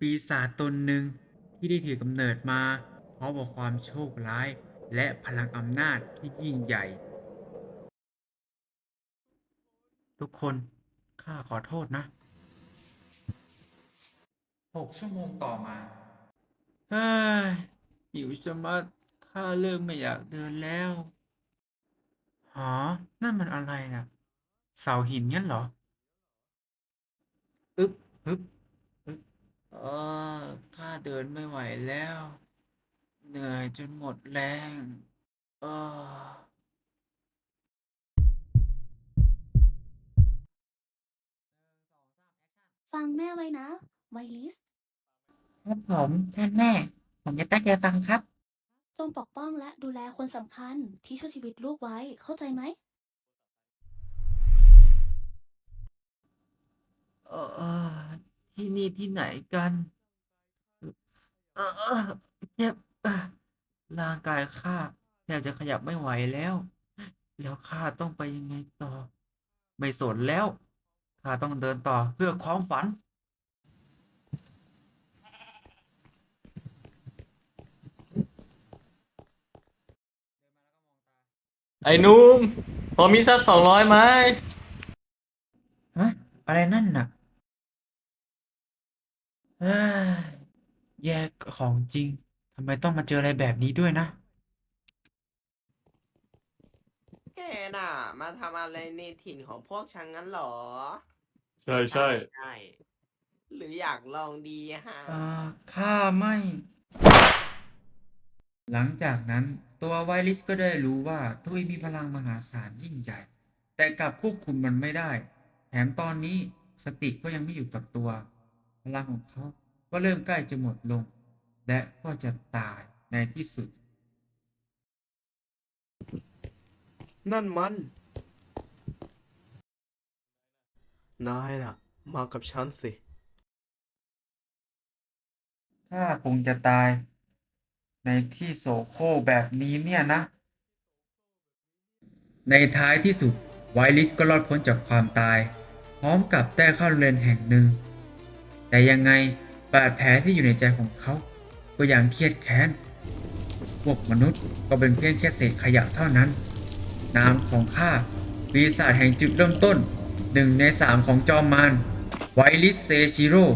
ปีศาจตนหนึ่งที่ได้ถือกำเนิดมาพร้อมกับความโชคร้าย และพลังอำนาจที่ยิ่งใหญ่ ทุกคนข้าขอโทษนะหกชั่วโมงต่อมาเฮ้ยหิวจะมัดข้าเริ่มไม่อยากเดินแล้วหอนั่นมันอะไรนะเสาหินงั้นเหรอ อึบอึ๊บอึ๊บ เออข้าเดินไม่ไหวแล้ว เหนื่อยจนหมดแรง เออ ฟังแม่ไว้นะ ไวลิส ครับผมท่านแม่ ผมจะตั้งใจฟังครับจงปกป้องและดูแลคนสำคัญที่ช่วยชีวิตลูกไว้ เข้าใจไหม เออเออ ที่นี่ที่ไหนกันเออเออเจ็บเออร่างกายข้าแทบจะขยับไม่ไหวแล้ว แล้วข้าต้องไปยังไงต่อ ไม่สนแล้วข้าต้องเดินต่อเพื่อความฝันไอ้หนุ่มพอมีสักสองร้อยไหมฮะอะไรนั่นน่ะ เอ้ยแย่ของจริงทำไมต้องมาเจออะไรแบบนี้ด้วยนะ แกน่ะ มาทำอะไรในถิ่นของพวกฉันงั้นเหรอ ใช่ใช่ใช่ หรืออยากลองดีฮะ อ่าข้าไม่ หลังจากนั้นตัวไวลิสก็ได้รู้ว่าตัวเองมีพลังมหาศาลยิ่งใหญ่ แต่กลับควบคุมมันไม่ได้ แถมตอนนี้สติก็ยังไม่อยู่กับตัว พลังของเขาก็เริ่มใกล้จะหมดลง และก็จะตายในที่สุด นั่นมัน นายน่ะ มากับฉันสิข้าคงจะตาย ในที่โสโครกแบบนี้เนี่ยนะ ในท้ายที่สุดไวลิสก็รอดพ้นจากความตาย พร้อมกับได้เข้าโรงเรียนแห่งหนึ่ง แต่ยังไงบาดแผลที่อยู่ในใจของเขา ก็ยังเครียดแค้น พวกมนุษย์ก็เป็นเพียงแค่เศษขยะเท่านั้น นามของข้าปีศาจแห่งจุดเริ่มต้นหนึ่งในสามของจอมมารไวลิสเซชิโร่